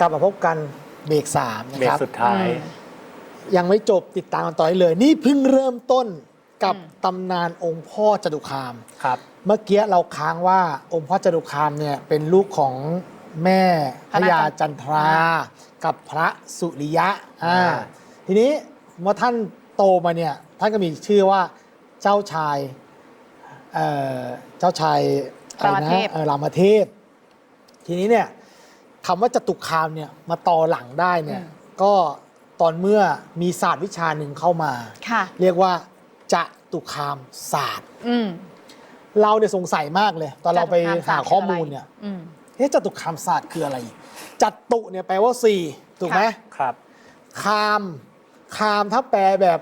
อ่ากลับมาพบกันเบรกสามนะเบรคกรับ สุดท้ายอืมยังไม่จบติดตามกันต่อได้เลย นี่เพิ่งเริ่มต้นกับอืมตำนานองค์พ่อจตุคาม ครับ เมื่อกี้เราค้างว่าองค์พ่อจตุคามเนี่ยเป็นลูกของแม่พญาจันทรา กับพระสุริยะอ่าอ่า ทีนี้เมื่อท่านโตมาเนี่ยท่านก็มีชื่อว่าเจ้าชายเอ่อเจ้าชายอะไรรามนะเทพ เออรามเทพ ทีนี้เนี่ย คำว่าจตุคามเนี่ยมาต่อหลังได้เนี่ยก็ตอนเมื่อมีศาสตร์วิชาหนึ่งเข้ามาค่ะเรียกว่าจตุคามศาสตร์อืมเราเนี่ยสงสัยมากเลย ตอนเราไปจตุคมศหาสตร์ข้อมูลเนี่ยอืมเฮ้จตุคามศาสตร์คืออะไร จัตุเนี่ยแปลว่าสี่ถูกไหมค่ะครับ คาม คามถ้าแปลแบบ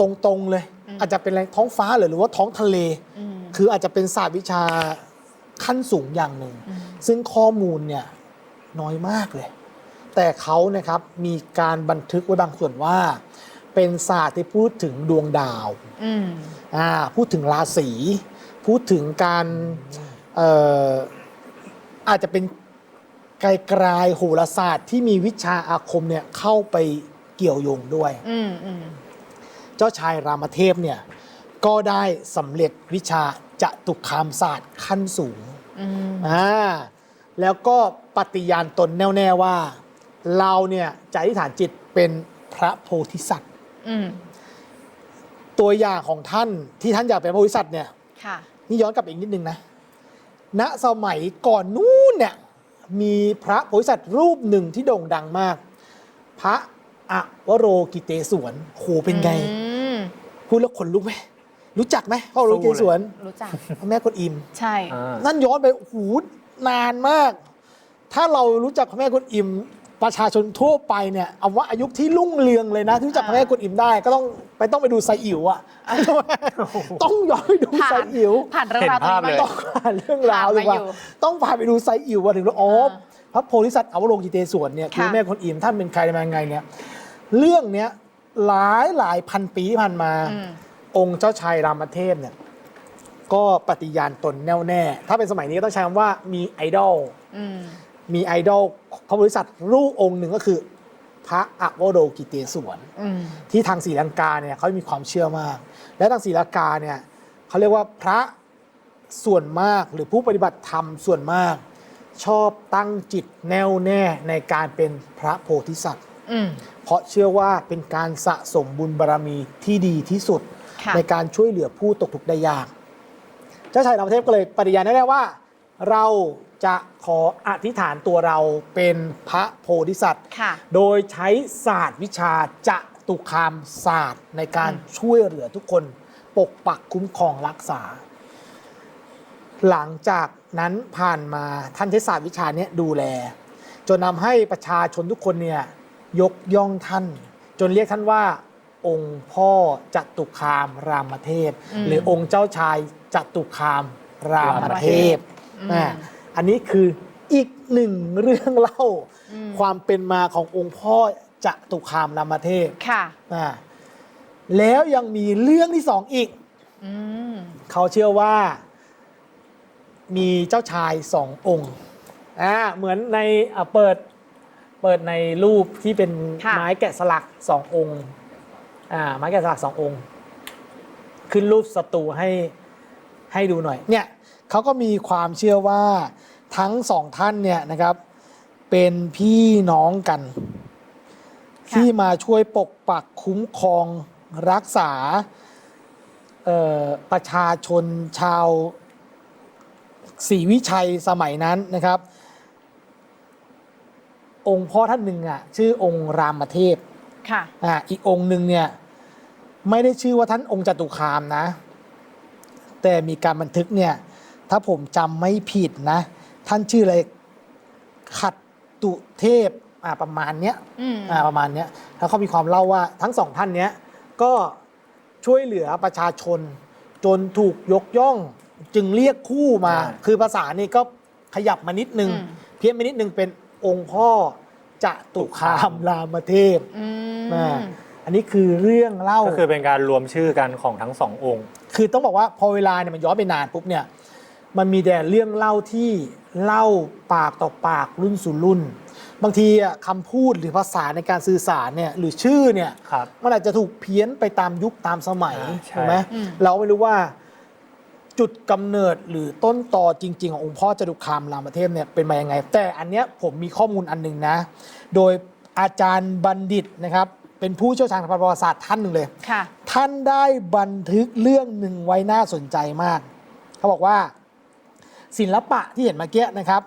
ตรงๆเลยอืมอาจจะเป็นอะไรท้องฟ้าหรือหรือว่าท้องทะเลอืมคืออาจจะเป็นศาสตร์วิชา ขั้นสูงอย่างหนึ่งอืมซึ่งข้อมูลเนี่ยน้อยมากเลย แต่เขานะครับมีการบันทึกไว้บางส่วนว่า เป็นศาสตร์ที่พูดถึงดวงดาวอืมอ่าพูดถึงราศีพูดถึงการเอ่ออาจจะเป็นไกลกลายๆโหราศาสตร์ที่มีวิชาอาคมเนี่ยเข้าไปเกี่ยวโยงด้วยอืมอืมเจ้าชายรามเทพเนี่ยก็ได้สำเร็จวิชา จตุคามศาสตร์ขั้นสูงอืมอ่าแล้วก็ปฏิญาณตนแน่วแน่ว่า เราเนี่ยจะอธิษฐานจิตเป็นพระโพธิสัตว์อืมตัวอย่างของท่านที่ท่านอยากเป็นพระโพธิสัตว์เนี่ยค่ะนี่ย้อนกลับไปอีกนิดนึงนะณสมัยก่อนนู้นเนี่ยมีพระโพธิสัตว์รูปหนึ่งที่โด่งดังมาก พระอวโรกิเตศวนโหเป็นไงอืมพูดแล้วขนลุกไหม รู้จักไหมพระอวโรกิเตศวนรู้จักพระแม่กวนอิม ใช่ อ่า นั่นย้อนไปโอ้โหนานมาก ถ้าเรารู้จักพระแม่กวนอิม ประชาชนทั่วไปเนี่ยเอาว่าอายุที่รุ่งเรืองเลยนะที่รู้จักพระแม่กวนอิมได้ ก็ต้องไปต้องไปดูไซอิ๋วอะต้องย้อนไปดูผ่าไซนอิ๋วผ่านเรื่องราวตรงนี้เห็นภาพเลย มา ต้องผ่านเรื่องราวผ่านดีมากว่าอยู่ต้องพาไปดูไซอิ๋วว่าถึงรู้อ๋ออ่าพระโพธิสัตว์อวโรกิเตศวนเนี่ยคือค่ะ แม่คนอิมท่านเป็นใครมายังไงเนี่ยเรื่องเนี้ยหลายหลายพันปีที่ผ่านมา อืม องค์เจ้าชายรามเทพเนี่ยก็ปฏิญาณตนแน่วแน่ ถ้าเป็นสมัยนี้ก็ต้องใช้คำว่ามีไอดอลอืมมีไอดอลพระบริษัทรูปองค์หนึ่งก็คือ พระอวโรกิเตศวน อืม ที่ทางศรีลังกาเนี่ยเขามีความเชื่อมาก และทางศรีลังกาเนี่ยเขาเรียกว่าพระส่วนมากหรือผู้ปฏิบัติธรรมส่วนมาก ชอบตั้งจิตแน่วแน่ในการเป็นพระโพธิสัตว์ อืม เพราะเชื่อว่าเป็นการสะสมบุญบารมีที่ดีที่สุดค่ะ ในการช่วยเหลือผู้ตกทุกข์ได้ยาก เจ้าชายรามเทพก็เลยปฏิญาณแน่ๆว่า เราจะขออธิษฐานตัวเราเป็นพระโพธิสัตว์ค่ะโดยใช้ศาสตร์วิชาจะตุคามศาสตร์ในการอืมช่วยเหลือทุกคนปกปักคุ้มครองรักษา หลังจากนั้นผ่านมาท่านใช้ศาสตร์วิชาเนี้ยดูแล จนนำให้ประชาชนทุกคนเนี่ยยกย่องท่าน จนเรียกท่านว่า องค์พ่อจตุคามรามเทพอืมหรือองค์เจ้าชายจตุคามรามเทพอืมอ่าอันนี้คืออีกหนึ่งเรื่องเล่าอืมความเป็นมาขององค์พ่อจตุคามรามเทพค่ะอ่าแล้วยังมีเรื่องที่สองอีกอืมเขาเชื่อว่า มีเจ้าชายสององค์อ่าเหมือนในอะเปิดเปิดในรูปที่เป็นค่ะไม้แกะสลักสององค์ อ่าไม้แกะสลักสององค์ ขึ้นรูปศัตรูให้ให้ดูหน่อยเนี่ยเขาก็มีความเชื่อว่าทั้งสองท่านเนี่ยนะครับ เป็นพี่น้องกันค่ะที่มาช่วยปกปักคุ้มครองรักษาเอ่อประชาชนชาวศรีวิชัยสมัยนั้นนะครับ องค์พ่อท่านหนึ่งอะชื่อองค์รามเทพค่ะอ่าอีกองค์หนึ่งเนี่ย ไม่ได้ชื่อว่าท่านองค์จตุคามนะ แต่มีการบันทึกเนี่ย ถ้าผมจำไม่ผิดนะ ท่านชื่ออะไรขัดตุเทพอ่าประมาณเนี้ยอืมอ่าประมาณเนี้ยแล้วเขามีความเล่าว่าทั้งสองท่านเนี้ยก็ช่วยเหลือประชาชน จนถูกยกย่องจึงเรียกคู่มาอ่าคือภาษานี่ก็ขยับมานิดนึงอืมเพี้ยนไปนิดนึงเป็นองค์พ่อจะตุคามรามเทพอืม อ่าอันนี้คือเรื่องเล่า ก็คือเป็นการรวมชื่อกันของทั้งสององค์ คือต้องบอกว่าพอเวลาเนี่ยมันย้อนไปนานปุ๊บเนี่ยมันมีแต่เรื่องเล่าที่เล่าปากต่อปากรุ่นสู่รุ่น บางทีอะคำพูดหรือภาษาในการสื่อสารเนี่ยหรือชื่อเนี่ยครับ มันอาจจะถูกเพี้ยนไปตามยุคตามสมัยอ่าใช่ ถูกไหมอืม เราไม่รู้ว่าจุดกำเนิดหรือต้นตอจริง ๆ ขององค์พ่อจตุคามรามเทพเนี่ยเป็นมายังไง แต่อันเนี้ยผมมีข้อมูลอันหนึ่งนะ โดยอาจารย์บัณฑิตนะครับ เป็นผู้เชี่ยวชาญทางประวัติศาสตร์ท่านหนึ่งเลย ค่ะ ท่านได้บันทึกเรื่องหนึ่งไว้น่าสนใจมาก เขาบอกว่า ศิลปะที่เห็นเมื่อกี้นะครับ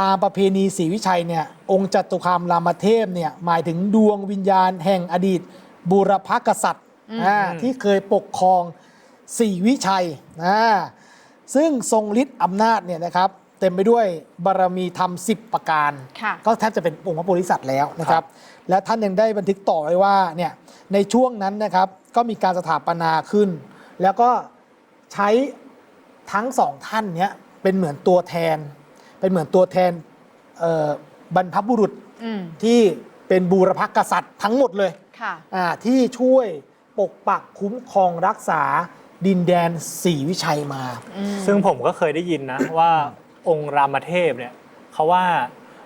ตามประเพณีศรีวิชัยเนี่ยองค์จตุคามรามเทพเนี่ยหมายถึงดวงวิญญาณแห่งอดีตบูรพกษัตริย์อ่าที่เคยปกครองศรีวิชัยอ่าซึ่งทรงฤทธิ์อำนาจเนี่ยนะครับเต็มไปด้วยบารมีธรรม10ประการ ค่ะ ก็แทบจะเป็นองค์พระโพธิสัตว์แล้วนะครับ และท่านยังได้บันทึกต่อไว้ว่าเนี่ยในช่วงนั้นนะครับก็มีการสถาปนาขึ้น แล้วก็ใช้ทั้งสองท่านเนี้ยเป็นเหมือนตัวแทน เป็นเหมือนตัวแทนเอ่อบรรพบุรุษอืมที่เป็นบูรพกษัตริย์ทั้งหมดเลยค่ะอ่าที่ช่วยปกปักคุ้มครองรักษาดินแดนศรีวิชัยมา ซึ่งผมก็เคยได้ยินนะว่าองค์รามเทพเนี่ยเขาว่า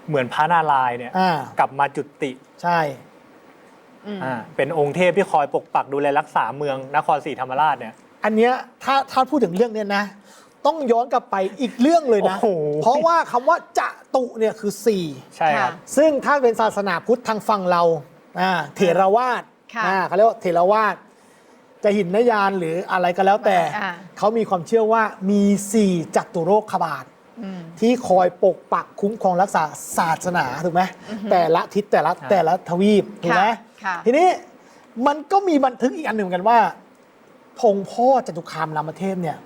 เหมือนพระนารายณ์เนี่ยอ่ากลับมาจุติใช่ อืม อ่าเป็นองค์เทพที่คอยปกปักดูแลรักษาเมืองนครศรีธรรมราชเนี่ย อันเนี้ยถ้าถ้าพูดถึงเรื่องเนี้ยนะ ต้องย้อนกลับไปอีกเรื่องเลยนะ โอ้โห เพราะว่าคำว่าจะตุเนี่ยคือสี่ใช่ครับ ค่ะซึ่งถ้าเป็นศาสนาพุทธทางฝั่งเราอ่าเถรวาทค่ะอ่าเขาเรียกว่าเถรวาทจะหินนยานหรืออะไรก็แล้วแต่ อ่า เขามีความเชื่อว่ามีสี่จัตุโรคบาทอืม ที่คอยปกปักคุ้มครองรักษาศาสนาถูกไหมแต่ละทิศแต่ละแต่ละทวีปถูกไหมค่ะค่ะทีนี้มันก็มีบันทึกอีกอันหนึ่งเหมือนกันว่า พงพ่อจตุคามรามเทพเนี่ย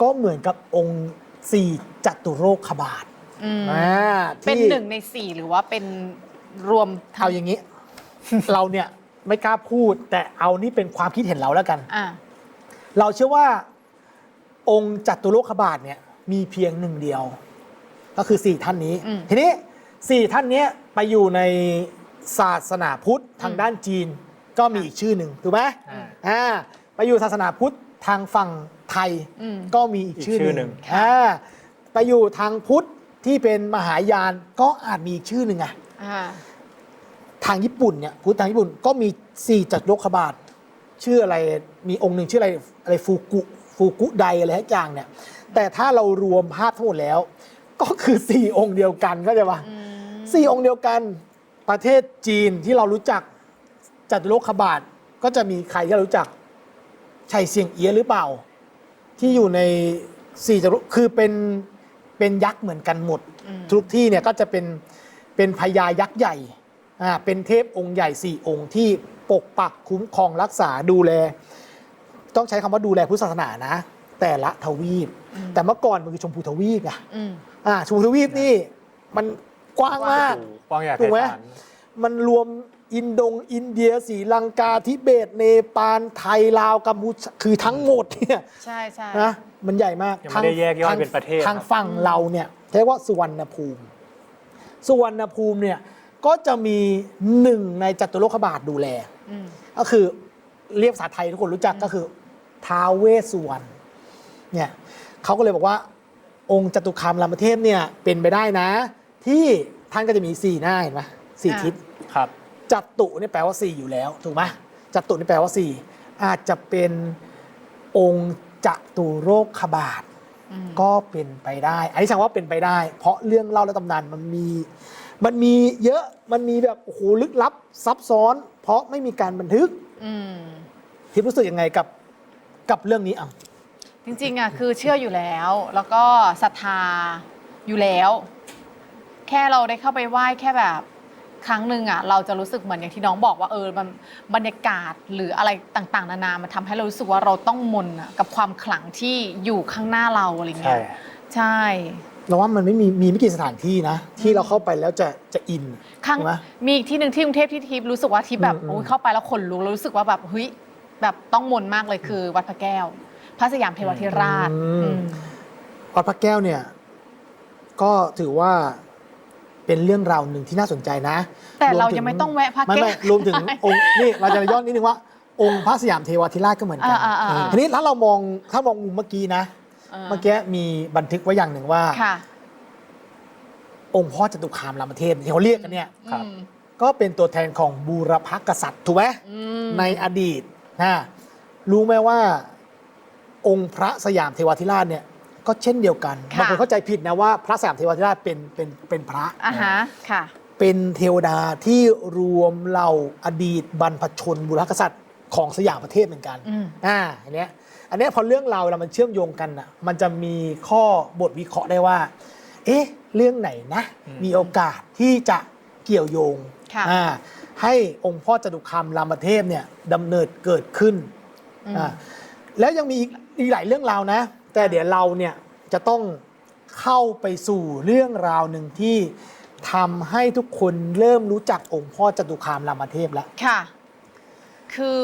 ก็เหมือนกับองค์สี่จัตุโรคบาทอืมอ่าเป็นที่หนึ่งในสี่หรือว่าเป็นรวมทั้เอาอย่างนี้ เราเนี่ยไม่กล้าพูด แต่เอานี่เป็นความคิดเห็นเราแล้วกันอ่าเราเชื่อว่า องค์จัตุโลกบาทเนี่ย มีเพียงหนึ่งเดียว ก็คือสี่ท่านนี้ อืม ทีนี้สี่ท่านเนี้ยไปอยู่ในศาสนาพุทธทางด้านจีน ก็มีอีกชื่อหนึ่งถูกไหมอ่า อ่าไปอยู่ศาสนาพุทธทางฝั่งไทย อืม ก็มีอีกชื่ออีกชื่อหหนึ่นึ่งงอ่าไปอยู่ทางพุทธที่เป็นมหายานก็อาจมีอีกชื่อหนึ่งอะอ่า ทางญี่ปุ่นเนี่ยพุทธทางญี่ปุ่นก็มีสี่จัตุโลกบาทชื่ออะไรมีองค์หนึ่งชื่ออะไรอะไรฟูกุฟูกุไดอะไรทุกอย่างเนี่ย แต่ถ้าเรารวมภาพทั้งหมดแล้ว ก็คือสี่องค์เดียวกันก็จะว่าสี่องค์เดียวกันประเทศจีนที่เรารู้จักจัตุโลกบาทก็จะมีใครที่เรารู้จักชัยเซียงเอียะหรือเปล่า ที่อยู่ในสี่จัตุโลกคือเป็นเป็นยักษ์เหมือนกันหมดอืมทุกที่เนี่ยก็จะเป็นเป็นพญายักษ์ใหญ่อ่าเป็นเทพองค์ใหญ่สี่องค์ที่ปกปักคุ้มครองรักษาดูแล ต้องใช้คำว่าดูแลพุทธศาสนานะ แต่ละทวีป แต่เมื่อก่อนมันคือชมพูทวีปไงอืม อ่าชมพูทวีปนี่มันกว้างมากกว้างใหญ่ไพถูกไหมศาลมันรวมอินโดง อินเดียศรีลังกาทิเบต เนปาลไทยลาวกัมพูชาคือทั้งหมดเนี่ย ใช่ใช่ นะมันใหญ่มากยังไม่ได้แยกย่อยเป็นประเทศทางครับ ฝั่งเราเนี่ยเรียกว่าสุวรรณภูมิ สุวรรณภูมิเนี่ยก็จะมีหนึ่งในจัตุโลกบาทดูแล อืม ก็คือเรียกภาษาไทยทุกคนรู้จักก็คือท้าวเวสสุวรรณเนี่ย เขาก็เลยบอกว่า องค์จตุคามรามเทพเนี่ยเป็นไปได้นะ ที่ท่านก็จะมีสี่หน้าเห็นไหมสี่อ่าทิศครับจัตุเนี่ยแปลว่าสี่อยู่แล้วถูกไหมจัตุนี่แปลว่าสี่อาจจะเป็นองค์จตุโรคบาทอืมก็เป็นไปได้ อันนี้ฉันว่าเป็นไปได้ เพราะเรื่องเล่าและตำนานมันมี มันมีเยอะ มันมีแบบโอ้โหลึกลับซับซ้อน เพราะไม่มีการบันทึกอืมทิพย์รู้สึกยังไงกับกับเรื่องนี้อะ จริงๆอะคือเชื่ออยู่แล้ว แล้วก็ศรัทธาอยู่แล้ว แค่เราได้เข้าไปไหว้แค่แบบครั้งหนึ่งอะเราจะรู้สึกเหมือนอย่างที่น้องบอกว่าเออมันบรรยากาศหรืออะไรต่างๆ นานามันทำให้เรารู้สึกว่าเราต้องมนอะกับความขลังที่อยู่ข้างหน้าเราอะไรใช่ เงี้ยใช่ เราว่ามันไม่มีมีไม่กี่สถานที่นะ ที่เราเข้าไปแล้วจะจะอินครั้งถูกไหม มีอีกที่หนึ่งที่กรุงเทพที่ทิพย์รู้สึกว่าทิพย์แบบอืมอืม โอ้ยเข้าไปแล้วขนลุกแล้วรู้สึกว่าแบบเฮ้ยแบบต้องมนมากเลยคือวัดพระแก้ว พระสยามเทวทิราชอืม วัดพระแก้วเนี่ย ก็ถือว่าเป็นเรื่องราวหนึ่งที่น่าสนใจนะแต่เราวถึยังไม่ต้องแวะพระไม่แก้วไม่รวมถึงองค์นี่เราจะย้อนนิดนึงว่า องค์พระสยามเทวทิราชก็เหมือนกันอ่าอ่าอ่า ทีนี้ถ้าเรามองถ้ามองมุมเมื่อกี้นะเออเมื่อกี้มีบันทึกไว้อย่างหนึ่งว่า ค่ะองค์พ่อจตุคามรามเทพที่เขาเรียกกันเนี่ย ครับ อืมก็เป็นตัวแทนของบูรพกษัตริย์ถูกไหมอืมในอดีตนะรู้ไหมว่า องค์พระสยามเทวาธิราชเนี่ยก็เช่นเดียวกันค่ะ บางคนเข้าใจผิดนะว่าพระสยามเทวาธิราชเป็นเป็นเป็นพระ อะฮะค่ะ เป็นเทวดาที่รวมเหล่าอดีตบรรพชนบุรพกษัตริย์ของสยามประเทศเหมือนกัน อืม อ่าอันเนี้ยอันเนี้ยพอเรื่องราวเรามันเชื่อมโยงกันอะมันจะมีข้อบทวิเคราะห์ได้ว่า เอ๊ะ เรื่องไหนนะ อืม มีโอกาสที่จะเกี่ยวโยงค่ะ อ่าให้องค์พ่อจตุคามรามเทพเนี่ยดำเนินเกิดขึ้นอืม อ่าแล้วยังมีอีก อีกหลายเรื่องราวนะ แต่เดี๋ยวเราเนี่ยจะต้องเข้าไปสู่เรื่องราวหนึ่งที่ทำให้ทุกคนเริ่มรู้จักองค์พ่อจตุคามรามเทพแล้ว ค่ะ คือ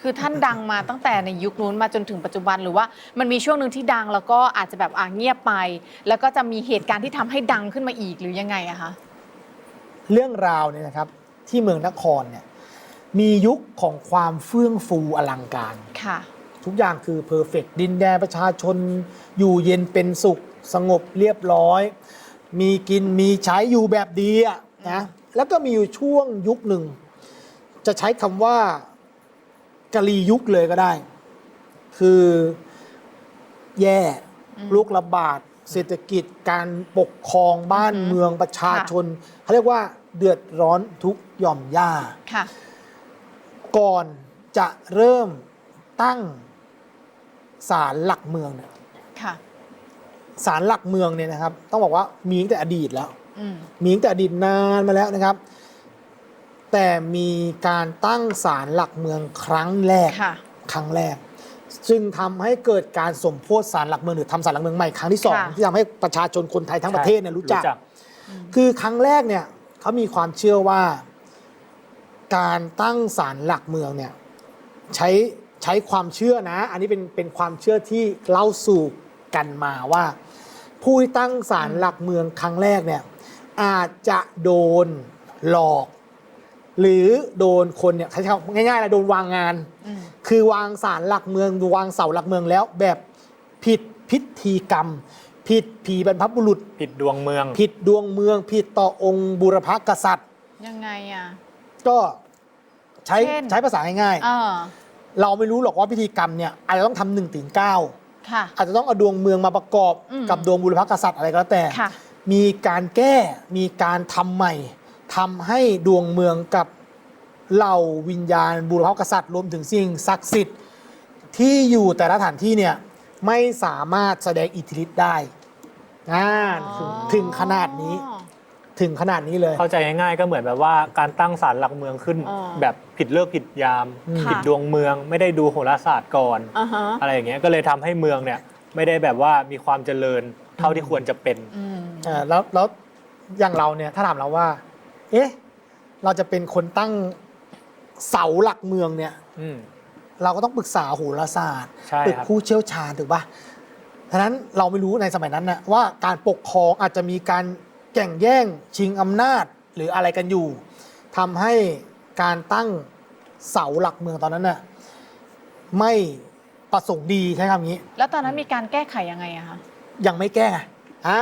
คือท่านดังมาตั้งแต่ในยุคนู้นมาจนถึงปัจจุบันหรือว่ามันมีช่วงหนึ่งที่ดังแล้วก็อาจจะแบบอะเงียบไป แล้วก็จะมีเหตุการณ์ที่ทำให้ดังขึ้นมาอีกหรือยังไงอะคะ เรื่องราวเนี่ยนะครับที่เมืองนครเนี่ยมียุคของความเฟื่องฟูอลังการ ค่ะ ทุกอย่างคือเพอร์เฟกดินแดนประชาชน อยู่เย็นเป็นสุขสงบเรียบร้อย มีกินมีใช้อยู่แบบดีอะนะแล้วก็มีอยู่ช่วงยุคหนึ่ง จะใช้คำว่ากะลียุคเลยก็ได้ คือแย่อืมลูกระบาด เศรษฐกิจการปกครองบ้านอือหือเมืองประชาชนเขาเรียกว่าเดือดร้อนทุกหย่อมย่าค่ะก่อนจะเริ่มตั้ง ศาลหลักเมืองเนี่ยค่ะ ศาลหลักเมืองเนี่ยนะครับ ต้องบอกว่ามีตั้งแต่อดีตแล้ว อืม มีตั้งแต่อดีตนานมาแล้วนะครับ แต่มีการตั้งศาลหลักเมืองครั้งแรก ค่ะ ครั้งแรกจึงทำให้เกิดการสมโพธิศาลหลักเมืองหรือทำศาลหลักเมืองใหม่ครั้งที่สองค่ะ ที่ทำให้ประชาชนคนไทยทั้งประเทศเนี่ยรู้จักอืมคือครั้งแรกเนี่ยเขามีความเชื่อว่า การตั้งศาลหลักเมืองเนี่ย ใช้ ใช้ความเชื่อนะ อันนี้เป็นเป็นความเชื่อที่เล่าสู่กันมาว่า ผู้ที่ตั้งศาลหลักเมืองครั้งแรกเนี่ยอาจจะโดนหลอก หรือโดนคนเนี่ยใช้คำง่ายๆเลยโดนวางงานอืมคือวางศาลหลักเมืองวางเสาหลักเมืองแล้วแบบผิดพิธีกรรม ผิดผีบรรพบุรุษ ผิดดวงเมือง ผิดดวงเมือง ผิดต่อองค์บุรพกษัตริย์ ยังไงอะก็ใช้เช่น ใช้ภาษาง่ายเออๆ เราไม่รู้หรอกว่าพิธีกรรมเนี่ยอาจจะต้องทำหนึ่งถึงเก้าค่ะ อาจจะต้องเอาดวงเมืองมาประกอบอืม กับดวงบุรพกษัตริย์อะไรก็แล้วแต่ ค่ะ มีการแก้มีการทำใหม่ทำให้ดวงเมืองกับเหล่าวิญญาณบุรพกษัตริย์รวมถึงสิ่งศักดิ์สิทธิ์ที่อยู่แต่ละสถานที่เนี่ยไม่สามารถแสดงอิทธิฤทธิ์ได้อ่าถึงถึงขนาดนี้ อ๋อ ถึงขนาดนี้เลย เข้าใจง่ายๆก็เหมือนแบบว่าการตั้งศาลหลักเมืองขึ้น อ๋อแบบผิดเลิกผิดยาม อืม ผิดดวงเมืองไม่ได้ดูโหราศาสตร์ก่อน อ่าฮะอะไรอย่างเงี้ยก็เลยทำให้เมืองเนี่ยไม่ได้แบบว่ามีความเจริญเท่าที่ควรจะเป็น อืม เอ่อแล้วแล้วอย่างเราเนี่ยถ้าถามเราว่า เอ๊ะเราจะเป็นคนตั้งเสาหลักเมืองเนี่ย อืม เราก็ต้องปรึกษาโหราศาสตร์ใช่ปรึกครับ ผู้เชี่ยวชาญถูกปะฉะนั้นเราไม่รู้ในสมัยนั้นนะว่าการปกครองอาจจะมีการ แข่งแย่งชิงอำนาจหรืออะไรกันอยู่ทำให้การตั้งเสาหลักเมืองตอนนั้นน่ะไม่ประสงค์ดีใช้คำนี้ แล้วตอนนั้นมีการแก้ไขยังไงอะคะยังไม่แก้อ่า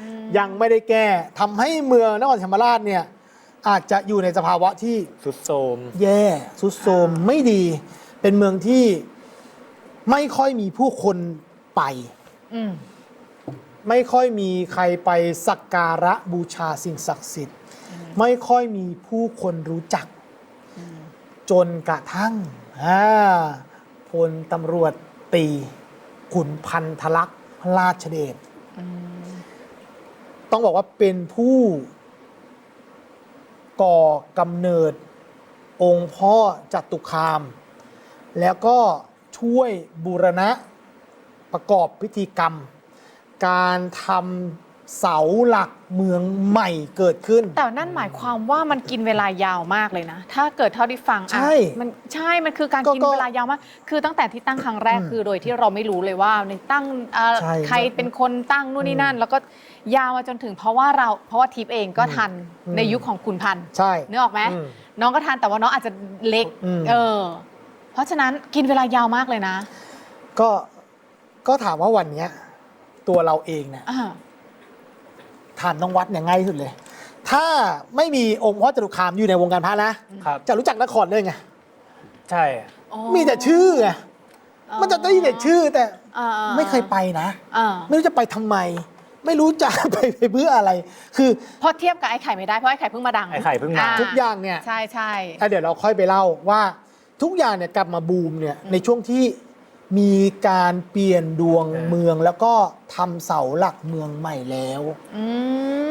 อืมยังไม่ได้แก้ทำให้เมืองนครศรีธรรมราชเนี่ยอาจจะอยู่ในสภาวะที่สุดโทรมแย่สุดโทรมไม่ดี เป็นเมืองที่ไม่ค่อยมีผู้คนไป อืม ไม่ค่อยมีใครไปสักการะบูชาสิ่งศักดิ์สิทธิ์ ไม่ค่อยมีผู้คนรู้จัก จนกระทั่งอ่าพลตำรวจตีขุนพันธลักษณ์ราชเดชอืมต้องบอกว่าเป็นผู้ก่อกำเนิดองค์พ่อจัตุคาม แล้วก็ช่วยบูรณะประกอบพิธีกรรม การทำเสาหลักเมืองใหม่เกิดขึ้น แต่นั่นหมายความว่ามันกินเวลายาวมากเลยนะ ถ้าเกิดเท่าที่ฟังอะใช่มันใช่ มันคือการก็กินก็เวลายาวมาก คือตั้งแต่ที่ตั้งครั้งแรกอืมคือโดยที่เราไม่รู้เลยว่าในตั้งเอ่อใช่ใครเป็นคนตั้งนู่นนี่นั่น แล้วก็ยาวมาจนถึงเพราะว่าเราเพราะว่าทิพย์เองก็ทันอืม ในยุคของคุณพันธ์ใช่ นึกออกไหมอืมน้องก็ทันแต่ว่าน้องอาจจะเล็กอืม เออ เพราะฉะนั้นกินเวลายาวมากเลยนะ ก็ก็ถามว่าวันเนี้ย ตัวเราเองเนี่ยอ่าถามน้องวัดเนี่ยง่ายที่สุดเลย ถ้าไม่มีองค์พ่อจตุคามอยู่ในวงการพระนะครับ จะรู้จักนครได้ไง ใช่อ๋อมีแต่ชื่อไงมันจะได้ยินแต่ชื่อแต่อ่าๆไม่เคยไปนะ อ่าไม่รู้จะไปทำไม ไม่รู้จะ ไปไปเพื่ออะไร คือเพราะเทียบกับไอ้ไข่ไม่ได้เพราะไอ้ไข่เพิ่งมาดัง ไอ้ไข่เพิ่งมาาทุกอย่างเนี่ย ใช่ใช่ อะเดี๋ยวเราค่อยไปเล่าว่าทุกอย่างเนี่ยกลับมาบูมเนี่ยในช่วงที่ มีการเปลี่ยนดวงเออเมืองแล้วก็ทำเสาหลักเมืองใหม่แล้ว อื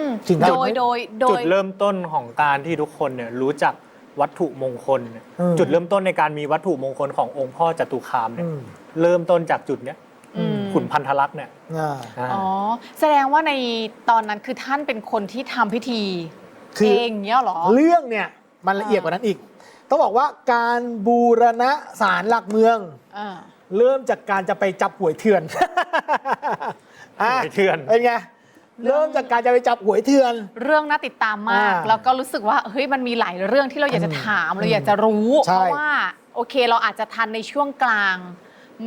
มถึงโดยโดยโดจุดย เริ่มต้นของการที่ทุกคนเนี่ยรู้จักวัตถุมงคลเนี่ยอืม จุดเริ่มต้นในการมีวัตถุมงคลขององค์พ่อจตุคามเนี่ยอืมเริ่มต้นจากจุดเนี้ยอืม ขุนพันธลักษณ์เนี่ยอ่าอ่าอ๋อ แสดงว่าในตอนนั้นคือท่านเป็นคนที่ทำพิธีคือ เองเนี้ยเหรอ เรื่องเนี่ยมันละเอียดกว่านั้นอีก ต้องบอกว่าการบูรณะศาลหลักเมือง อ่า เริ่มจากการจะไปจับหวยเถื่อนอะหวยเถื่อน เป็นไง เริ่มจากการจะไปจับหวยเถื่อน เรื่องน่าติดตามมาก อ่าแล้วก็รู้สึกว่าเฮ้ยมันมีหลายเรื่องที่เราอยากจะถามเราอยากจะรู้ ใช่ เพราะว่าโอเคเราอาจจะทันในช่วงกลาง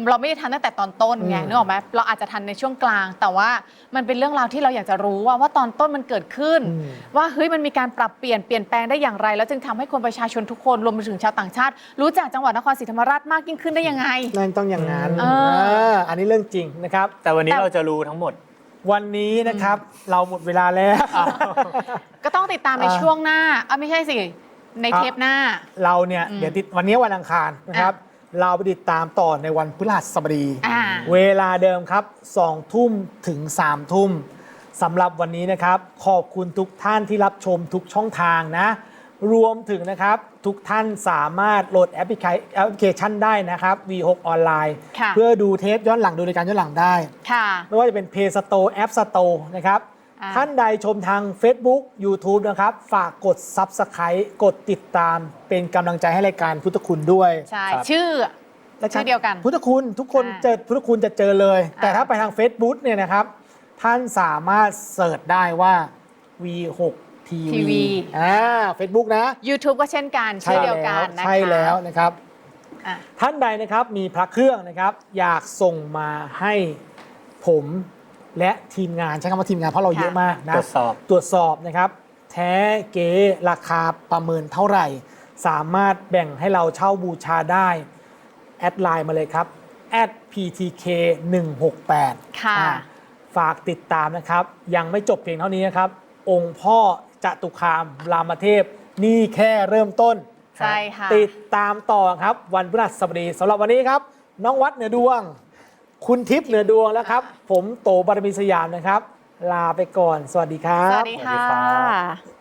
เราไม่ได้ทันตั้งแต่ตอนต้นไงอืมนึกออกไหมเราอาจจะทันในช่วงกลาง แต่ว่ามันเป็นเรื่องราวที่เราอยากจะรู้ว่าว่าตอนต้นมันเกิดขึ้นอืมว่าเฮ้ยมันมีการปรับเปลี่ยนเปลี่ยนแปลงได้อย่างไร แล้วจึงทำให้คนประชาชนทุกคนรวมไปถึงชาวต่างชาติ รู้จักจังหวัดนครศรีธรรมราชมากยิ่งขึ้นได้ยังไงนั่นต้องอย่างนั้นเอออ่าอันนี้เรื่องจริงนะครับ แต่วันนี้แต่เราจะรู้ทั้งหมดวันนี้นะครับเราหมดเวลาแล้ว ก็ต้องติดตามในอ่าช่วงหน้าอะไม่ใช่สิ ในอะเทปหน้า เราเนี่ยอืมเดี๋ยวติดวันนี้วันอังคารนะครับ เราไปติดตามต่อในวันพฤหัสบดี อ่า เวลาเดิมครับ2ทุ่มถึง3ทุ่มสำหรับวันนี้นะครับ ขอบคุณทุกท่านที่รับชมทุกช่องทางนะ รวมถึงนะครับ ทุกท่านสามารถโหลดแอปพลิเคแอปพลิเคชันได้นะครับ V6 ออนไลน์ ค่ะ เพื่อดูเทปย้อนหลังดูรายการย้อนหลังได้ ค่ะ ไม่ว่าจะเป็น Play Store App Store นะครับอ่า ท่านใดชมทาง Facebook YouTube นะครับ ฝากกด Subscribe กดติดตามเป็นกำลังใจให้รายการพุทธคุณด้วยใช่ครับชื่อ และชื่อเดียวกันพุทธคุณทุกคนอ่าเจอพุทธคุณจะเจอเลย แต่อ่า ถ้าไปทาง Facebook เนี่ยนะครับ ท่านสามารถเสิร์ชได้ว่า V6 TV ทีวีอ่า Facebook นะ YouTube ก็เช่นกันชื่อเดียวกันนะคะใช่แล้วนะครับ อะ ท่านใดนะครับมีพระเครื่องนะครับ อยากส่งมาให้ผม และทีมงานใช้คำว่าทีมงานเพราะเราค่ะเยอะมากนะตรวจสอบตรวจสอบนะครับ แท้เก๋ราคาประเมินเท่าไหร่ สามารถแบ่งให้เราเช่าบูชาได้ แอดไลน์มาเลยครับ @ptk 168ค่ะฝากติดตามนะครับ ยังไม่จบเพียงเท่านี้นะครับ องค์พ่อจตุคามรามเทพ นี่แค่เริ่มต้นใช่ค่ะติดตามต่อครับ วันพฤหัสบดีสำหรับวันนี้ครับ น้องวัดเหนือดวง คุณทิพย์เหนือดวงแล้วครับ ผมโตบารมีสยามนะครับ ลาไปก่อน สวัสดีครัสบวัสดีสวัสดีค่ครัะ